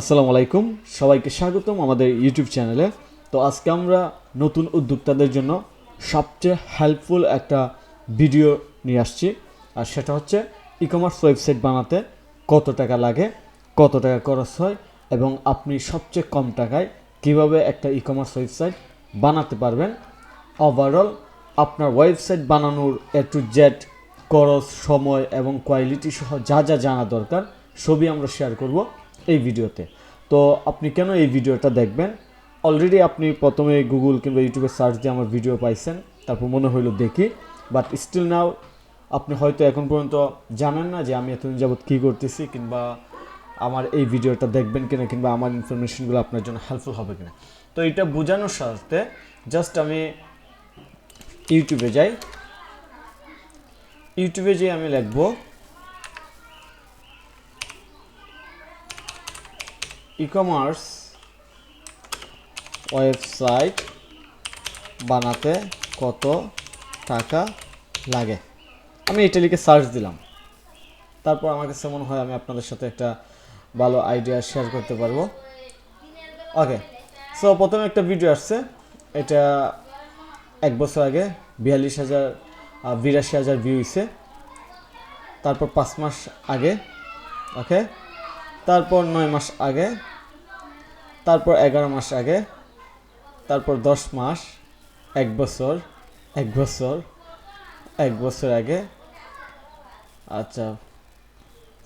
আসসালামু আলাইকুম। সবাইকে স্বাগতম আমাদের ইউটিউব চ্যানেলে তো আজকে আমরা নতুন উদ্যোক্তাদের জন্য সবচেয়ে হেল্পফুল একটা ভিডিও নিয়ে আসছি। আর সেটা হচ্ছে ই কমার্স ওয়েবসাইট বানাতে কত টাকা লাগে, কত টাকা খরচ হয় এবং আপনি সবচেয়ে কম টাকায় কীভাবে একটা ই কমার্স ওয়েবসাইট বানাতে পারবেন। ওভারঅল আপনার ওয়েবসাইট বানানোর এ টু জেড খরচ, সময় এবং কোয়ালিটি সহ যা যা জানা দরকার, সবই আমরা শেয়ার করব। এই ভিডিওতে। তো আপনি কেন এই ভিডিওটা দেখবেন? অলরেডি আপনি প্রথমে গুগল কিংবা ইউটিউবে সার্চ দিয়ে আমার ভিডিও পাইছেন, তারপর মনে হইল দেখি বাট স্টিল নাও আপনি হয়তো এখন পর্যন্ত জানেন না যে আমি এতদিন যাবৎ কী করতেছি কিংবা আমার এই ভিডিওটা দেখবেন কিনা কিংবা আমার ইনফরমেশনগুলো আপনার জন্য হেল্পফুল হবে কিনা। তো এটা বোঝানোর সাথে জাস্ট আমি ইউটিউবে যাই। ইউটিউবে যেয়ে আমি লিখব ই কমার্স ওয়েবসাইট বানাতে কত টাকা লাগে? আমি এটা লিখে সার্চ দিলাম। তারপর আমার কাছে মনে হয় আমি আপনাদের সাথে একটা ভালো আইডিয়া শেয়ার করতে পারব। ওকে সো প্রথমে একটা ভিডিও আসছে। এটা এক বছর আগে বিয়াল্লিশ হাজার বিরাশি হাজার ভিউ হয়েছে তারপর পাঁচ মাস আগে ওকে তারপর নয় মাস আগে তারপর এগারো মাস আগে, তারপর দশ মাস, এক বছর এক বছর এক বছর আগে। আচ্ছা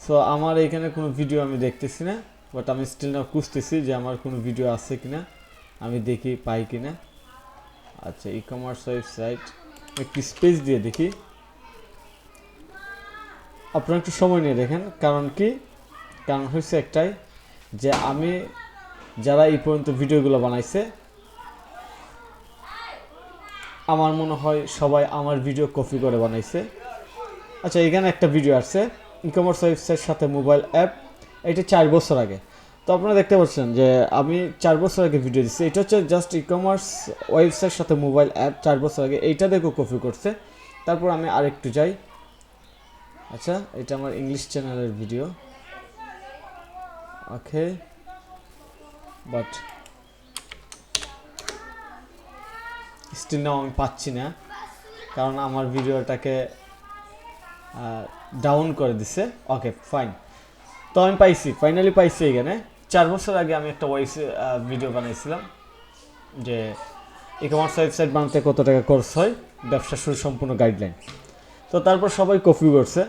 সো আমার এখানে কোনো ভিডিও আমি দেখতেছি না বাট আমি স্টিল না খুঁজতেছি যে আমার কোনো ভিডিও আছে কি না আমি দেখি, পাই কি না আচ্ছা ই কমার্স ওয়েবসাইট একটু স্পেস দিয়ে দেখি। আপনারা একটু সময় নিয়ে দেখেন, কারণ কি? কারণ হচ্ছে একটাই যে আমি যারা এই পর্যন্ত ভিডিওগুলো বানাইছে, আমার মনে হয় সবাই আমার ভিডিও কপি করে বানাইছে। আচ্ছা এখানে একটা ভিডিও আসছে ই কমার্স ওয়েবসাইট সাথে মোবাইল অ্যাপ এটা চার বছর আগে। তো আপনারা দেখতে পাচ্ছেন যে আমি চার বছর আগে ভিডিও দিচ্ছি এটা হচ্ছে জাস্ট ই কমার্স ওয়েবসাইট সাথে মোবাইল অ্যাপ চার বছর আগে। এইটা দেখেও কপি করছে। তারপর আমি আরেকটু যাই। আচ্ছা এটা আমার ইংলিশ চ্যানেলের video okay but still now আমি পাচ্ছি না। কারণ আমার ভিডিওটাকে ডাউন করে দিছে। ওকে ফাইন তো আমি পাইছি ফাইনালি পাইছি এখানে। চার বছর আগে আমি একটা ওয়েস ভিডিও বানাইছিলাম যে ই কমার্স ওয়েবসাইট বানাতে কত টাকা খরচ হয়, ব্যবসা শুরু সম্পূর্ণ গাইডলাইন তো তারপর সবাই কপি করছে।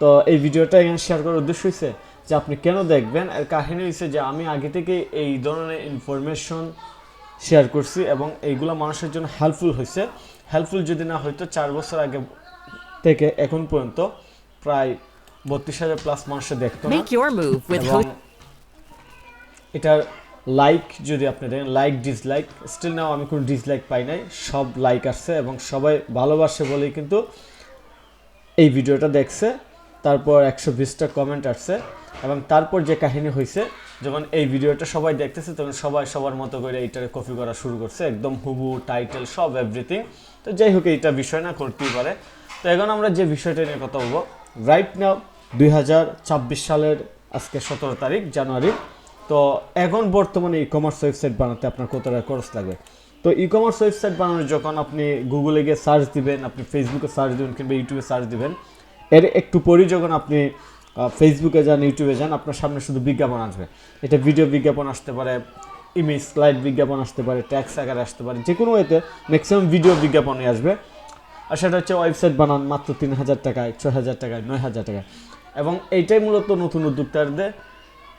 তো এই ভিডিওটা এখানে শেয়ার করার উদ্দেশ্য হয়েছে যে আপনি কেন দেখবেন? এর কাহিনী হয়েছে যে আমি আগে থেকে এই ধরনের ইনফরমেশন শেয়ার করছি এবং এইগুলো মানুষের জন্য হেল্পফুল হয়েছে হেল্পফুল যদি না হয়তো চার বছর আগে থেকে এখন পর্যন্ত প্রায় বত্রিশ হাজার প্লাস মানুষে দেখতো. এটার লাইক যদি আপনি দেখেন লাইক ডিসলাইক স্টিল নাও আমি কোনো ডিসলাইক পাই নাই সব লাইক আসছে এবং সবাই ভালোবাসে বলেই কিন্তু এই ভিডিওটা দেখছে। তারপর একশো বিশটা কমেন্ট আসছে এবং তারপর যে কাহিনী হয়েছে যখন এই ভিডিওটা সবাই দেখতেছে তখন সবাই সবার মতো করে এইটারে কপি করা শুরু করছে, একদম হুবু টাইটেল সব এভরিথিং তো যাই হোক, এইটা বিষয় না, করতেই পারে। তো এখন আমরা যে বিষয়টা নিয়ে কথা বলব রাইট নাও দুই হাজার ছাব্বিশ সালের আজকে সতেরো তারিখ, জানুয়ারি। তো এখন বর্তমানে ই কমার্স ওয়েবসাইট বানাতে আপনার কত টাকা খরচ লাগবে? তো ই কমার্স ওয়েবসাইট বানানোর, যখন আপনি গুগলে গিয়ে সার্চ দিবেন, আপনি ফেসবুকে সার্চ দিবেন কিংবা ইউটিউবে সার্চ দিবেন এর একটু পরই যখন আপনি ফেসবুকে যান ইউটিউবে যান, আপনার সামনে শুধু বিজ্ঞাপন আসবে। এটা ভিডিও বিজ্ঞাপন আসতে পারে ইমেজ স্লাইড বিজ্ঞাপন আসতে পারে ট্যাক্স আকারে আসতে পারে যে কোনো ওয়েতে ম্যাক্সিমাম ভিডিও বিজ্ঞাপনই আসবে। আর সেটা হচ্ছে ওয়েবসাইট বানান, মাত্র তিন হাজার টাকায়, ছয় হাজার টাকায়, নয় হাজার টাকায়। এবং এইটাই মূলত নতুন উদ্যোক্তাদের,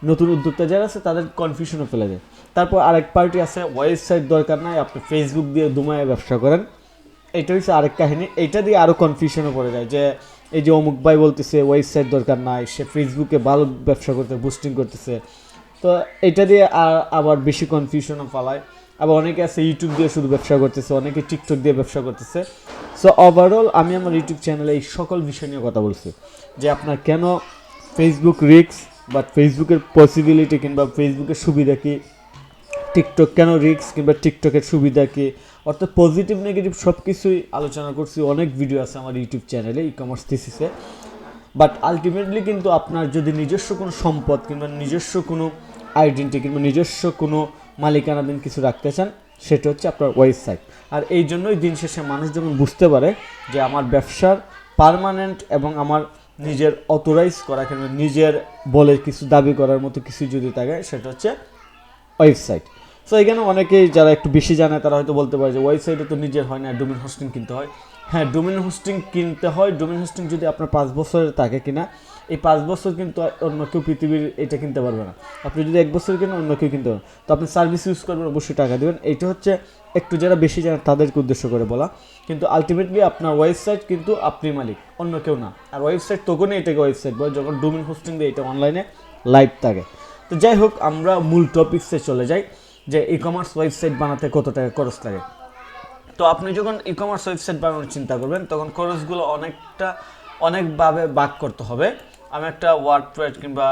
নতুন উদ্যোক্তা যারা আছে, তাদের কনফিউশনে ফেলে দেয়। তারপর আরেক পার্টি আছে ওয়েবসাইট দরকার নাই, আপনি ফেসবুক দিয়ে দুমায় ব্যবসা করেন। এটা হচ্ছে আরেক কাহিনী। এটা দিয়ে আরও কনফিউশনে পড়ে যায় যে এই যে অমুক ভাই বলতেছে ওয়েবসাইট দরকার নাই, সে ফেসবুকে ভালো ব্যবসা করতে বুস্টিং করতেছে। তো এটা দিয়ে আর আবার বেশি কনফিউশনও পালায় আবার অনেকে আছে ইউটিউব দিয়ে শুধু ব্যবসা করতেছে, অনেকে টিকটক দিয়ে ব্যবসা করতেছে। সো ওভারঅল আমি আমার ইউটিউব চ্যানেলে এই সকল বিষয় নিয়ে কথা বলছি। যে আপনার কেন ফেসবুক রিক্স বাট ফেসবুকের পসিবিলিটি কিংবা ফেসবুকের সুবিধা কী? টিকটক কেন রিক্স কিংবা টিকটকের সুবিধা কি? অর্থাৎ পজিটিভ নেগেটিভ সব কিছুই আলোচনা করছি। অনেক ভিডিও আছে আমার ইউটিউব চ্যানেলে ই কমার্স থিসিসে বাট আলটিমেটলি কিন্তু আপনার যদি নিজস্ব কোনো সম্পদ কিংবা নিজস্ব কোনো আইডেন্টি কিংবা নিজস্ব কোনো মালিকানাধীন কিছু রাখতে চান, সেটা হচ্ছে আপনার ওয়েবসাইট আর এই জন্যই দিন শেষে মানুষ যখন বুঝতে পারে যে আমার ব্যবসার পার্মানেন্ট এবং আমার নিজের অথরাইজ করা কিংবা নিজের বলে কিছু দাবি করার মতো কিছু যদি থাকে, সেটা হচ্ছে ওয়েবসাইট সো এখানে অনেকেই যারা একটু বেশি জানে, তারা হয়তো বলতে পারে যে ওয়েবসাইটে তো নিজের হয় না, ডোমেন হোস্টিং কিনতে হয়। হ্যাঁ ডোমেন হোস্টিং কিনতে হয়। ডোমেন হোস্টিং যদি আপনার পাঁচ বছরের থাকে কিনা, এই পাঁচ বছর কিন্তু অন্য কেউ পৃথিবীর এটা কিনতে পারবে না। আপনি যদি এক বছর কিনেন, অন্য কেউ কিনতে পারবেন তো আপনি সার্ভিস ইউজ করবেন, অবশ্যই টাকা দেবেন। এইটা হচ্ছে একটু যারা বেশি জানে, তাদেরকে উদ্দেশ্য করে বলা। কিন্তু আলটিমেটলি আপনার ওয়েবসাইট কিন্তু আপনি মালিক, অন্য কেউ না। আর ওয়েবসাইট তখনই এটাকে ওয়েবসাইট বলে, যখন ডোমেন হোস্টিং দিয়ে এটা অনলাইনে লাইভ থাকে। তো যাই হোক, আমরা মূল টপিক্সে চলে যাই। যে ই কমার্স ওয়েবসাইট বানাতে কত টাকা খরচ লাগে? তো আপনি যখন ই কমার্স ওয়েবসাইট বানানোর চিন্তা করবেন, তখন খরচগুলো অনেকটা, অনেকভাবে ভাগ করতে হবে। আমি একটা ওয়ার্ডপ্যাড কিংবা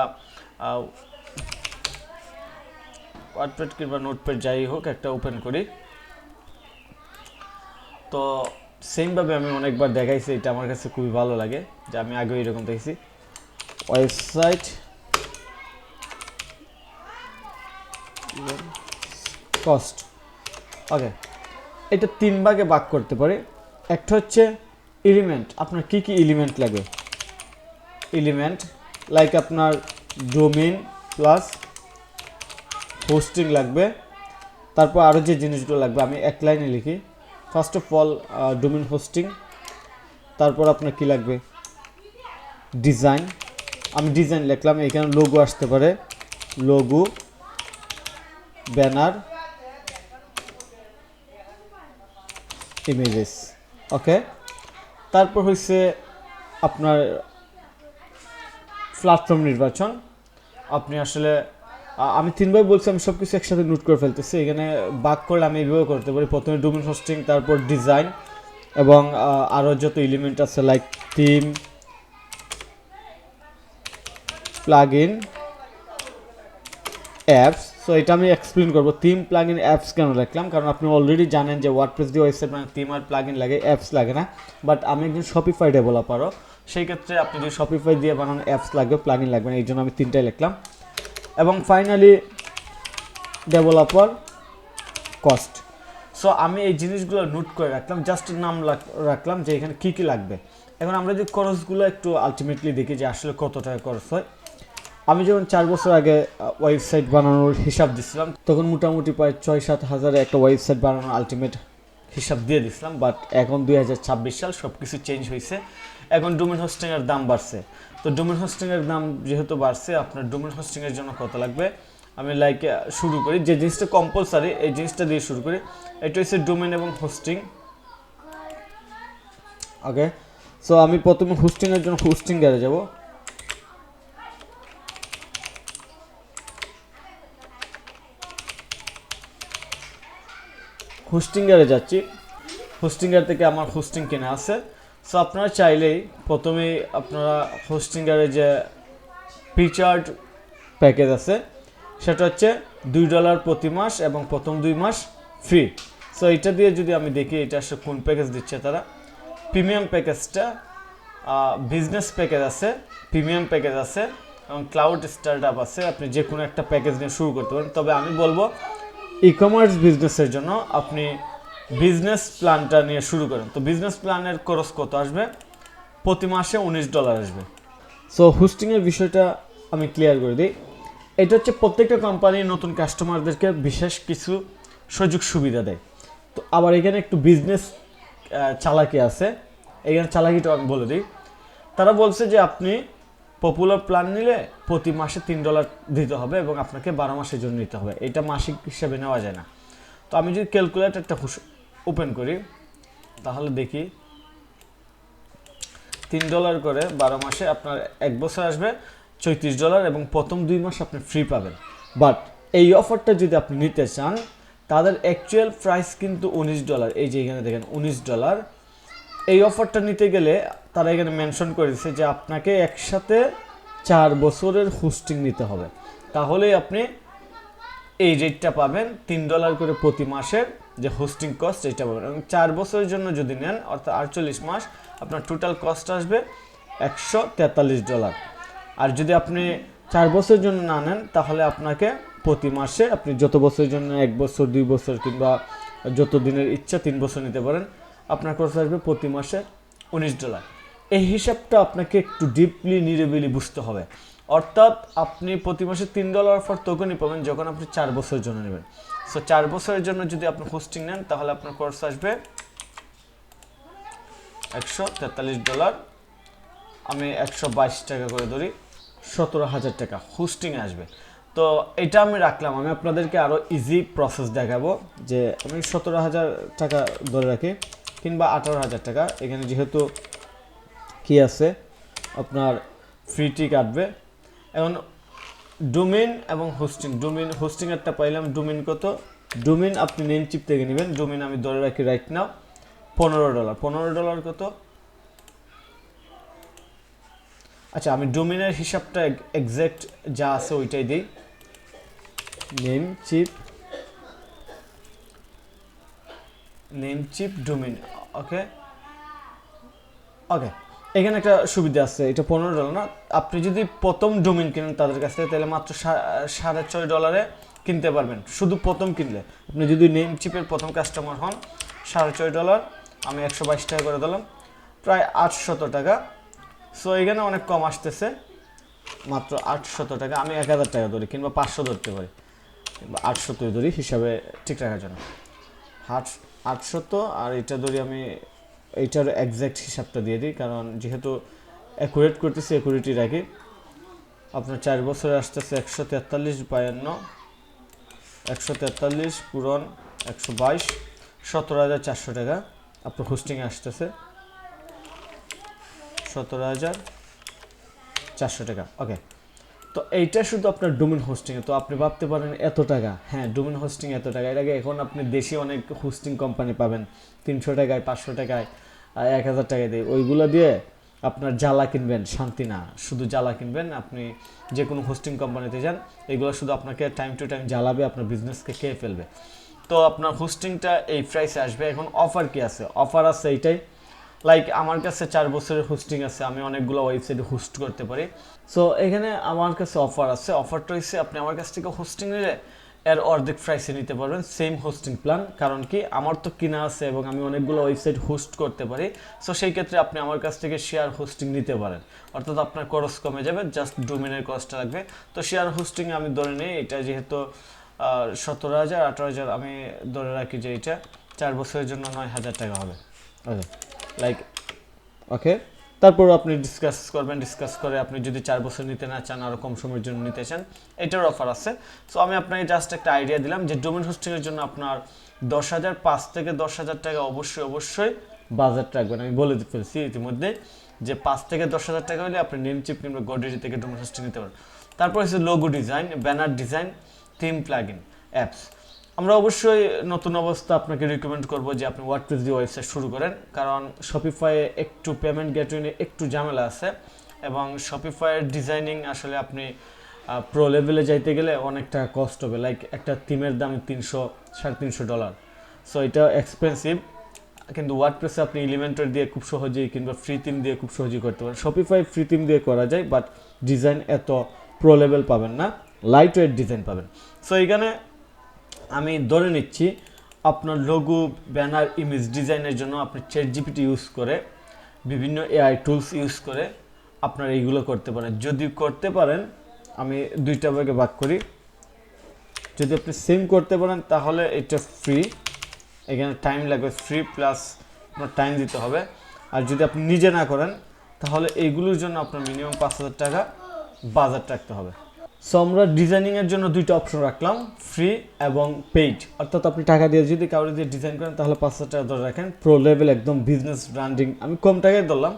ওয়ার্ডপ্যাড কিংবা নোটপ্যাড যাই হোক একটা ওপেন করি। তো সেমভাবে আমি অনেকবার দেখাইছি, এটা আমার কাছে খুবই ভালো লাগে, যে আমি আগেও এরকম দেখেছি। Website cost. ওকে এটা তিন ভাগে ভাগ করতে পারি। একটা হচ্ছে এলিমেন্ট আপনার কি কি এলিমেন্ট লাগবে এলিমেন্ট লাইক আপনার ডোমেন প্লাস হোস্টিং লাগবে। তারপর আরও যে জিনিসগুলো লাগবে, আমি এক লাইনে লিখি। First of all domain hosting তারপর আপনার কি লাগবে? ডিজাইন আমি ডিজাইন লিখলাম, এখানে লোগো আসতে পারে। লোগো ব্যানার ইমেজেস ওকে তারপর হচ্ছে আপনার প্ল্যাটফর্ম নির্বাচন। আপনি আসলে আমি তিনবার বলছি, আমি সব কিছু একসাথে নোট করে ফেলতেছি। এখানে বাক করলে আমি এইভাবে করতে পারি। প্রথমে ডোমেন হোস্টিং তারপর ডিজাইন এবং আরও যত এলিমেন্ট আছে like theme plug in apps so এটা আমি এক্সপ্লেন করব। থিম প্লাগ ইন অ্যাপস কেন রাখলাম? কারণ আপনি অলরেডি জানেন যে ওয়ার্ডপ্রেস দিয়ে ওয়েবসাইট মানে থিম আর প্লাগ ইন লাগে অ্যাপস লাগে না। বাট আমি একজন শপিফাই ডেভেলপারও সেই ক্ষেত্রে আপনি যদি শপিফাই দিয়ে বানান অ্যাপস লাগবে প্লাগ ইন লাগবে না, এই জন্য আমি তিনটাই লিখলাম। এবং ফাইনালি ডেভেলপার কস্ট সো আমি এই জিনিসগুলো নোট করে রাখলাম জাস্ট নাম রাখলাম যে এখানে কী কী লাগবে। এখন আমরা যদি খরচগুলো একটু আলটিমেটলি দেখি যে আসলে কত টাকা খরচ হয় আমি যখন চার বছর আগে ওয়েবসাইট বানানোর হিসাব দিছিলাম, তখন মোটামুটি প্রায় ছয় সাত হাজারে একটা ওয়েবসাইট বানানোর আলটিমেট হিসাব দিয়ে দিছিলাম বাট এখন দুই হাজার ছাব্বিশ সাল সব কিছু চেঞ্জ হয়েছে এখন ডোমেন হোস্টিংয়ের দাম বাড়ছে। তো ডোমেন হোস্টিংয়ের দাম যেহেতু বাড়ছে, আপনার ডোমেন হোস্টিংয়ের জন্য কত লাগবে? আমি লাইক শুরু করি। যে জিনিসটা কম্পালসারি এই জিনিসটা দিয়ে শুরু করি। এটা হচ্ছে ডোমেন এবং হোস্টিং ওকে সো আমি প্রথমে হোস্টিংয়ের জন্য হোস্টিং গেলে যাব। হোস্টিংয়ারে যাচ্ছি। হোস্টিংয়ার থেকে আমার হোস্টিং কেনা আছে। সো আপনারা চাইলেই প্রথমেই আপনারা হোস্টিংয়ারে যে ফিচার্ড প্যাকেজ আছে, সেটা হচ্ছে দুই ডলার প্রতি মাস এবং প্রথম দুই মাস ফ্রি। সো এটা দিয়ে যদি আমি দেখি এটা আসলে কোন প্যাকেজ দিচ্ছে তারা। প্রিমিয়াম প্যাকেজটা বিজনেস প্যাকেজ আছে, প্রিমিয়াম প্যাকেজ আছে এবং ক্লাউড স্টার্ট আপ আছে। আপনি যে কোনো একটা প্যাকেজ নিয়ে শুরু করতে পারেন। তবে আমি বলব ই কমার্স বিজনেসের জন্য আপনি বিজনেস প্ল্যানটা নিয়ে শুরু করেন। তো বিজনেস প্ল্যানের খরচ কত আসবে? প্রতি মাসে উনিশ ডলার আসবে। সো হোস্টিংয়ের বিষয়টা আমি ক্লিয়ার করে দিই। এটা হচ্ছে প্রত্যেকটা কোম্পানি নতুন কাস্টমারদেরকে বিশেষ কিছু সুযোগ সুবিধা দেয়। তো আবার এখানে একটু বিজনেস চালাকি আছে। এখানে চালাকিটা আমি বলে দিই। তারা বলছে যে আপনি পপুলার প্ল্যান নিলে প্রতি মাসে তিন ডলার দিতে হবে এবং আপনাকে বারো মাসের জন্য নিতে হবে। এটা মাসিক হিসাবে নেওয়া যায় না। তো আমি যদি ক্যালকুলেটারটা ওপেন করি, তাহলে দেখি তিন ডলার করে বারো মাসে আপনার এক বছর আসবে চৌত্রিশ ডলার এবং প্রথম দুই মাস আপনি ফ্রি পাবেন। বাট এই অফারটা যদি আপনি নিতে চান, তাদের অ্যাকচুয়াল প্রাইস কিন্তু উনিশ ডলার এই যে এখানে দেখেন, উনিশ ডলার এই অফারটা নিতে গেলে তারা এখানে মেনশন করেছে যে আপনাকে একসাথে চার বছরের হোস্টিং নিতে হবে। তাহলেই আপনি এই রেটটা পাবেন তিন ডলার করে প্রতি মাসের যে হোস্টিং কস্ট এটা পাবেন। এবং চার বছরের জন্য যদি নেন, অর্থাৎ আটচল্লিশ মাস, আপনার টোটাল কস্ট আসবে একশো তেতাল্লিশ ডলার আর যদি আপনি চার বছরের জন্য না নেন, তাহলে আপনাকে প্রতি মাসে আপনি যত বছরের জন্য, এক বছর, দুই বছর কিংবা যত দিনের ইচ্ছা তিন বছর নিতে পারেন আপনার খরচ আসবে প্রতি মাসে উনিশ ডলার। এই হিসাবটা আপনাকে একটু ডিপলি নিরিবিলি বুঝতে হবে। অর্থাৎ আপনি প্রতি মাসে তিন ডলার ফর তখনই পাবেন যখন আপনি চার বছরের জন্য নেবেন। সো চার বছরের জন্য যদি আপনি হোস্টিং নেন, তাহলে আপনার খরচ আসবে একশো তেতাল্লিশ ডলার। আমি একশো বাইশ টাকা করে ধরি, সতেরো হাজার টাকা হোস্টিং আসবে। তো এটা আমি রাখলাম। আমি আপনাদেরকে আরও ইজি প্রসেস দেখাবো যে আমি সতেরো হাজার টাকা ধরে রাখি। কিংবা আঠারো হাজার টাকা। এখানে যেহেতু কি আছে? আপনার ফ্রিটি কাটবে এখন ডোমিন এবং হোস্টিং ডোমিন হোস্টিং একটা পাইলাম। ডোমিন কত? ডোমিন আপনি নেম চিপ থেকে নেবেন। ডোমিন আমি ধরে রাখি রাইট নাও পনেরো ডলার পনেরো ডলার কত? আচ্ছা আমি ডোমিনের হিসাবটা এক্স্যাক্ট যা আছে ওইটাই দিই। Name cheap name cheap domain okay okay এখানে একটা সুবিধা আছে, এটা পনেরো ডলার না? আপনি যদি প্রথম ডোমিন কিনেন তাদের কাছ থেকে, তাহলে মাত্র সাড়ে ছয় ডলারে কিনতে পারবেন। শুধু প্রথম কিনলে। আপনি যদি নেম চিপের প্রথম কাস্টমার হন, সাড়ে ছয় ডলার আমি একশো বাইশ টাকা করে দিলাম, প্রায় আটশত টাকা। সো এখানে অনেক কম আসতেছে। মাত্র আটশত টাকা, আমি এক হাজার টাকা ধরি, কিংবা পাঁচশো ধরতে পারি। কিংবা আটশতই ধরি হিসাবে ঠিক রাখার জন্য। আট আটশত, আর এটা ধরি আমি এইটার একজ্যাক্ট হিসাবটা দিয়ে দিই, কারণ যেহেতু অ্যাকুরেট করতেছি অ্যাকুরেটই রাখি। আপনার চার বছরে আসতেছে একশো তেতাল্লিশ বায়ান্ন, একশো তেতাল্লিশ পূরণ একশো বাইশ, সতেরো হাজার চারশো টাকা। আপনার হোস্টিংয়ে আসতেছে সতেরো হাজার চারশো টাকা। ওকে তো এইটা শুধু আপনার ডোমিন হোস্টিংয়ে তো আপনি ভাবতে পারেন এত টাকা। হ্যাঁ ডোমিন হোস্টিং এত টাকা। আগে এখন আপনি দেশি অনেক হোস্টিং কোম্পানি পাবেন। তিনশো টাকায়, পাঁচশো টাকায় এক হাজার টাকায় দিয়ে। ওইগুলো দিয়ে আপনার জ্বালা কিনবেন, শান্তি না। শুধু জ্বালা কিনবেন, আপনি যে কোনো হোস্টিং কোম্পানিতে যান, এগুলো শুধু আপনাকে টাইম টু টাইম জ্বালাবে, আপনার বিজনেসকে খেয়ে ফেলবে। তো আপনার হোস্টিংটা এই প্রাইসে আসবে। এখন অফার কি আছে? অফার আছে এইটাই লাইক আমার কাছে চার বছরের হোস্টিং আছে, আমি অনেকগুলো ওয়েবসাইটে হোস্ট করতে পারি। সো এখানে আমার কাছে অফার আছে। অফারটা হচ্ছে আপনি আমার কাছ থেকে হোস্টিং নিলে এর অর্ধেক প্রাইসে নিতে পারবেন সেম হোস্টিং প্ল্যান কারণ কি, আমার তো কিনা আছে এবং আমি অনেকগুলো ওয়েবসাইট হোস্ট করতে পারি। সো সেই ক্ষেত্রে আপনি আমার কাছ থেকে শেয়ার হোস্টিং নিতে পারেন। অর্থাৎ আপনার খরচ কমে যাবে জাস্ট ডোমেনের কস্টটা লাগবে। তো শেয়ার হোস্টিং আমি ধরে নিই, এটা যেহেতু সতেরো হাজার, আঠারো হাজার, আমি ধরে রাখি যে এটা চার বছরের জন্য নয় হাজার টাকা হবে। ওকে লাইক ওকে তারপর আপনি ডিসকাস করবেন ডিসকাস করে আপনি যদি চার বছর নিতে না চান আরও কম সময়ের জন্য নিতে চান, এটার অফার আছে। সো আমি আপনাকে জাস্ট একটা আইডিয়া দিলাম যে ডোমেন হোস্টিংয়ের জন্য আপনার দশ হাজার পাঁচ থেকে দশ হাজার টাকা অবশ্যই অবশ্যই বাজেট রাখবেন। আমি বলে দিতে ফেলছি ইতিমধ্যে যে পাঁচ থেকে দশ হাজার টাকা হলে আপনি নেম চিপ কিংবা গোডরেজি থেকে ডোমেন হোস্টিং নিতে পারেন। তারপর হচ্ছে logo design banner design theme plugin apps আমরা অবশ্যই নতুন অবস্থা আপনাকে রিকমেন্ড করব যে আপনি ওয়ার্ডপ্রেস দিয়ে ওয়েবসাইট শুরু করেন। কারণ শপিফাইয়ে একটু পেমেন্ট গেটওয়ে একটু ঝামেলা আছে এবং শপিফাইয়ের ডিজাইনিং আসলে আপনি প্রো লেভেলে যাইতে গেলে অনেক টাকা কষ্ট হবে। লাইক একটা থিমের দাম তিনশো, সাড়ে তিনশো ডলার সো এটা এক্সপেন্সিভ কিন্তু ওয়ার্ডপ্রেসে আপনি এলিমেন্টার দিয়ে খুব সহজেই কিংবা ফ্রি থিম দিয়ে খুব সহজেই করতে পারেন। শপিফাই ফ্রি থিম দিয়ে করা যায় বাট ডিজাইন এত প্রো লেভেল পাবেন না। লাইট ওয়েট ডিজাইন পাবেন। সো এইখানে আমি ধরে নিচ্ছি আপনার লঘু ব্যানার ইমেজ ডিজাইনের জন্য আপনি চ্যাট জিপিটি ইউজ করে বিভিন্ন এআই টুলস ইউজ করে আপনার এইগুলো করতে পারেন। যদি করতে পারেন, আমি দুইটা ভাগে ভাগ করি। যদি আপনি সেম করতে পারেন, তাহলে এটা ফ্রি এখানে টাইম লাগবে ফ্রি প্লাস আপনার টাইম দিতে হবে। আর যদি আপনি নিজে না করেন, তাহলে এইগুলোর জন্য আপনার মিনিমাম পাঁচ হাজার টাকা বাজার রাখতে হবে। সো আমরা ডিজাইনিংয়ের জন্য দুইটা অপশন রাখলাম ফ্রি এবং পেইড অর্থাৎ আপনি টাকা দিয়ে যদি কাউরে দিয়ে ডিজাইন করেন, তাহলে পাঁচ হাজার টাকা ধরে রাখেন। প্রো লেভেল একদম বিজনেস ব্র্যান্ডিং আমি কম টাকায় ধরলাম।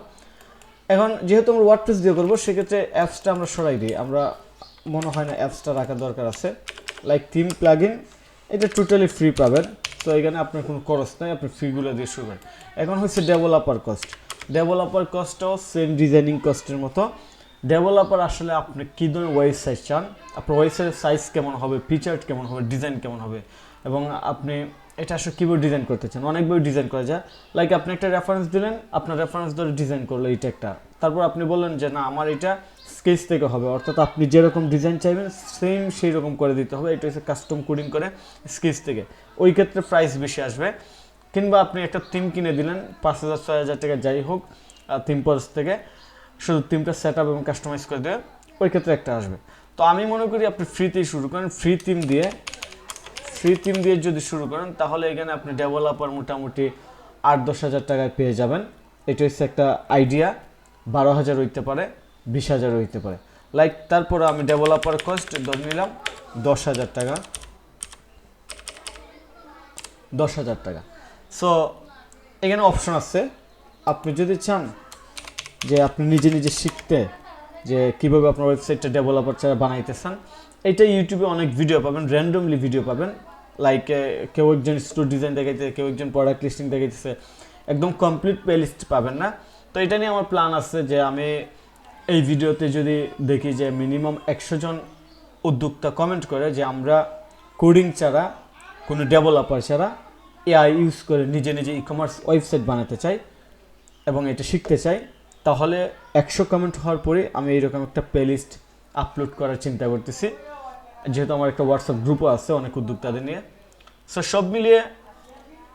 এখন যেহেতু আমরা ওয়ার্ডপ্রেস দিয়ে করব, সেক্ষেত্রে অ্যাপসটা আমরা সরাই দিই। আমরা মনে হয় না অ্যাপসটা রাখার দরকার আছে। লাইক থিম প্লাগ ইন এটা টোটালি ফ্রি পাবেন। তো এখানে আপনার কোনো খরচ নাই, আপনি ফ্রিগুলো দিয়ে শুরু করেন। এখন হচ্ছে ডেভেলপার কস্ট ডেভেলপার কস্টও সেম ডিজাইনিং কস্টের মতো। ডেভেলপার আসলে আপনি কী ধরনের ওয়েবসাইট চান? আপনার ওয়েবসাইটের সাইজ কেমন হবে? ফিচার কেমন হবে? ডিজাইন কেমন হবে? এবং আপনি এটা আসলে কীভাবে ডিজাইন করতে চান? অনেকভাবে ডিজাইন করা যায়। লাইক আপনি একটা রেফারেন্স দিলেন, আপনার রেফারেন্স ধরে ডিজাইন করল এইটা একটা। তারপর আপনি বললেন যে, না, আমার এটা স্কেচ থেকে হবে। অর্থাৎ আপনি যেরকম ডিজাইন চাইবেন সেম সেই রকম করে দিতে হবে। এটা হচ্ছে কাস্টম কোডিং করে স্কেচ থেকে। ওই ক্ষেত্রে প্রাইস বেশি আসবে। কিংবা আপনি একটা থিম কিনে দিলেন, পাঁচ হাজার, ছয় হাজার টাকা যাই হোক থিম পরস থেকে। শুধু থিমটা সেট আপ এবং কাস্টমাইজ করে দেবে ওই ক্ষেত্রে একটা আসবে। তো আমি মনে করি আপনি ফ্রিতেই শুরু করেন ফ্রি থিম দিয়ে ফ্রি থিম দিয়ে যদি শুরু করেন, তাহলে এখানে আপনি ডেভেলপার মোটামুটি আট দশ হাজার টাকায় পেয়ে যাবেন। এটা হচ্ছে একটা আইডিয়া বারো হাজার হইতে পারে, বিশ হাজার হইতে পারে। লাইক তারপরে আমি ডেভেলপার কস্ট ধরে নিলাম দশ হাজার টাকা। দশ হাজার টাকা। সো এখানে অপশন আছে। আপনি যদি চান যে আপনি নিজে নিজে শিখতে, যে কীভাবে আপনার ওয়েবসাইটটা ডেভেলপার ছাড়া বানাইতে চান এটা ইউটিউবে অনেক ভিডিও পাবেন র্যান্ডমলি ভিডিও পাবেন। লাইক কেউ একজন স্টোর ডিজাইন দেখাইতেছে, কেউ একজন প্রোডাক্ট লিস্টিং দেখাইতেছে, একদম কমপ্লিট প্লে লিস্ট পাবেন না। তো এটা নিয়ে আমার প্ল্যান আছে যে আমি এই ভিডিওতে যদি দেখি যে মিনিমাম একশো জন উদ্যোক্তা কমেন্ট করে যে আমরা কোডিং ছাড়া, কোনো ডেভেলপার ছাড়া এআই ইউজ করে নিজে নিজে ই কমার্স ওয়েবসাইট বানাতে চাই এবং এটা শিখতে চাই তাহলে একশো কমেন্ট হওয়ার পরে আমি এইরকম একটা প্লেলিস্ট আপলোড করার চিন্তা করতেছি। যেহেতু আমার একটা হোয়াটসঅ্যাপ গ্রুপও আছে অনেক উদ্যোক্তাদের নিয়ে। সো সব মিলিয়ে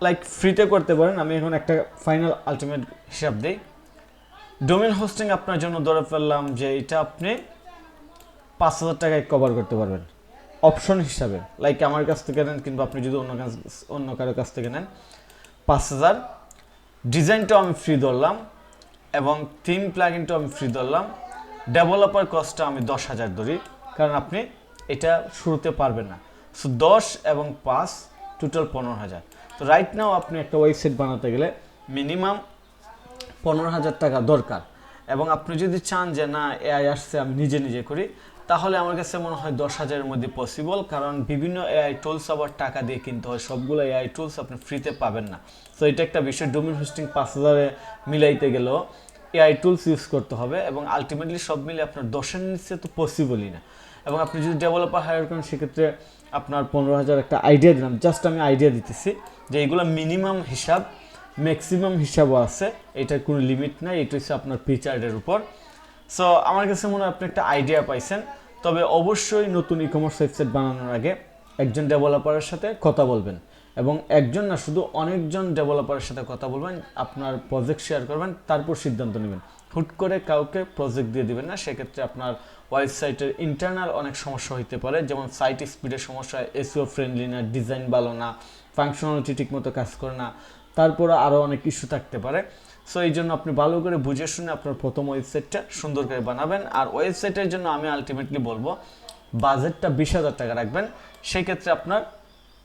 লাইক ফ্রিতে করতে পারেন। আমি এখন একটা ফাইনাল আলটিমেট হিসাব দিই। ডোমেন হোস্টিং আপনার জন্য ধরে ফেললাম যে এটা আপনি পাঁচ হাজার টাকায় কভার করতে পারবেন। অপশন হিসাবে লাইক আমার কাছ থেকে নেন কিংবা আপনি যদি অন্য কাছ, অন্য কারও কাছ থেকে নেন পাঁচ হাজার। ডিজাইনটাও আমি ফ্রি ধরলাম। এবং থিম প্লাগিনটাও আমি ফ্রি ধরলাম। ডেভেলপার কস্টটা আমি দশ হাজার ধরি, কারণ আপনি এটা শুরুতে পারবেন না। সো দশ এবং পাঁচ টোটাল পনেরো হাজার। তো রাইট নাও আপনি একটা ওয়েবসাইট বানাতে গেলে মিনিমাম পনেরো হাজার টাকা দরকার। এবং আপনি যদি চান যে, না এআই আসছে, আমি নিজে নিজে করি তাহলে আমার কাছে মনে হয় দশ হাজারের মধ্যে পসিবল কারণ বিভিন্ন এআই টুলস আবার টাকা দিয়ে কিনতে হয়। সবগুলো এআই টুলস আপনি ফ্রিতে পাবেন না। তো এটা একটা বিষয়। ডোমিন হোস্টিং পাঁচ হাজারে মিলাইতে গেলেও এআই টুলস ইউজ করতে হবে এবং আলটিমেটলি সব মিলে আপনার দশের নিচে তো পসিবলই না। এবং আপনি যদি ডেভেলপার হায়ার করেন, সেক্ষেত্রে আপনার পনেরো হাজার একটা আইডিয়া দিলাম। জাস্ট আমি আইডিয়া দিতেছি যে এগুলো মিনিমাম হিসাব ম্যাক্সিমাম হিসাবও আছে। এটার কোনো লিমিট নাই। এটা হচ্ছে আপনার ফিচারের উপর। সো আমার কাছে মনে হয় আপনি একটা আইডিয়া পাইছেন। তবে অবশ্যই নতুন ই কমার্স ওয়েবসাইট বানানোর আগে একজন ডেভেলপারের সাথে কথা বলবেন এবং একজন না, শুধু অনেকজন ডেভেলপারের সাথে কথা বলবেন, আপনার প্রজেক্ট শেয়ার করবেন, তারপর সিদ্ধান্ত নেবেন। হুট করে কাউকে প্রজেক্ট দিয়ে দিবেন না, সেক্ষেত্রে আপনার ওয়েবসাইটের ইন্টারনাল অনেক সমস্যা হইতে পারে, যেমন সাইট স্পিডের সমস্যা এসিও ফ্রেন্ডলি না ডিজাইন ভালো না ফাংশনালিটি ঠিকমতো কাজ করে না, তারপরে আরও অনেক ইস্যু থাকতে পারে। সো এই জন্য আপনি ভালো করে বুঝে শুনে আপনার প্রথম ওয়েবসাইটটা সুন্দর করে বানাবেন। আর ওয়েবসাইটের জন্য আমি আলটিমেটলি বলব বাজেটটা বিশ হাজার টাকা রাখবেন। সেই ক্ষেত্রে আপনার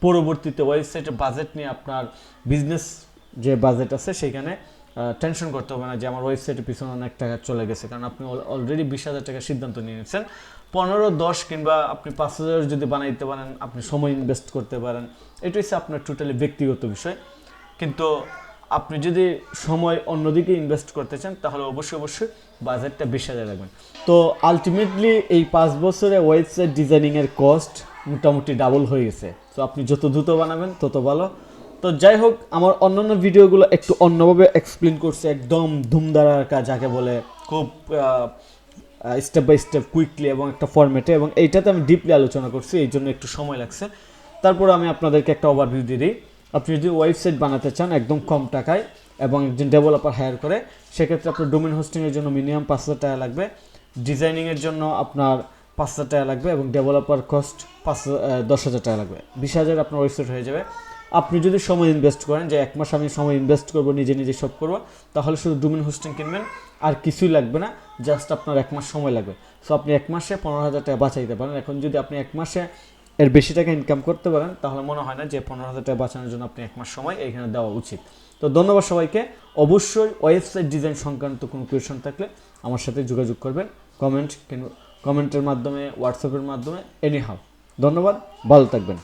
পরবর্তীতে ওয়েবসাইটের বাজেট নিয়ে আপনার বিজনেস যে বাজেট আছে, সেখানে টেনশন করতে হবে না যে আমার ওয়েবসাইটের পিছনে অনেক টাকা চলে গেছে। কারণ আপনি অলরেডি বিশ হাজার টাকা সিদ্ধান্ত নিয়ে নিচ্ছেন পনেরো, দশ কিংবা আপনি পাঁচ হাজার যদি বানাইতে পারেন, আপনি সময় ইনভেস্ট করতে পারেন। এটা হচ্ছে আপনার টোটালি ব্যক্তিগত বিষয়। কিন্তু আপনি যদি সময় অন্যদিকে ইনভেস্ট করতে চান, তাহলে অবশ্যই অবশ্যই বাজেটটা বিশ হাজার রাখবেন। তো আলটিমেটলি এই পাঁচ বছরে ওয়েবসাইট ডিজাইনিংয়ের কস্ট মোটামুটি ডাবল হয়ে গেছে। তো আপনি যত দ্রুত বানাবেন, তত ভালো। তো যাই হোক, আমার অন্যান্য ভিডিওগুলো একটু অন্যভাবে এক্সপ্লেন করছে, একদম ধুমধারার কাজ, যাকে বলে খুব স্টেপ বাই স্টেপ কুইকলি এবং একটা ফরম্যাটে এবং এইটাতে আমি ডিপলি আলোচনা করছি, এই জন্য একটু সময় লাগছে। তারপর আমি আপনাদেরকে একটা ওভারভিউ দিয়ে দিই। আপনি যদি ওয়েবসাইট বানাতে চান একদম কম টাকায় এবং একজন ডেভেলপার হায়ার করে, সেক্ষেত্রে আপনার ডোমেন হোস্টিংয়ের জন্য মিনিমাম পাঁচ হাজার টাকা লাগবে। ডিজাইনিংয়ের জন্য আপনার পাঁচ হাজার টাকা লাগবে এবং ডেভেলপার কস্ট পাঁচ দশ হাজার টাকা লাগবে। বিশ হাজার আপনার ওয়েবসাইট হয়ে যাবে। আপনি যদি সময় ইনভেস্ট করেন, যে এক মাস আমি সময় ইনভেস্ট করব, নিজে নিজে সব করব, তাহলে শুধু ডোমেন হোস্টিং কিনবেন, আর কিছুই লাগবে না জাস্ট আপনার এক মাস সময় লাগবে। সো আপনি এক মাসে পনেরো হাজার টাকা বাঁচাইতে পারেন। এখন যদি আপনি এক মাসে এর বেশি টাকা ইনকাম করতে পারেন, তাহলে মনে হয় না যে পনেরো হাজার টাকা বাঁচানোর জন্য আপনি এক মাস সময় এখানে দেওয়া উচিত। তো ধন্যবাদ সবাইকে। অবশ্যই ওয়েবসাইট ডিজাইন সংক্রান্ত কোনো কোয়েশন থাকলে আমার সাথে যোগাযোগ করবেন। কমেন্ট কমেন্টের মাধ্যমে হোয়াটসঅ্যাপের মাধ্যমে এনি হাও ধন্যবাদ, ভালো থাকবেন।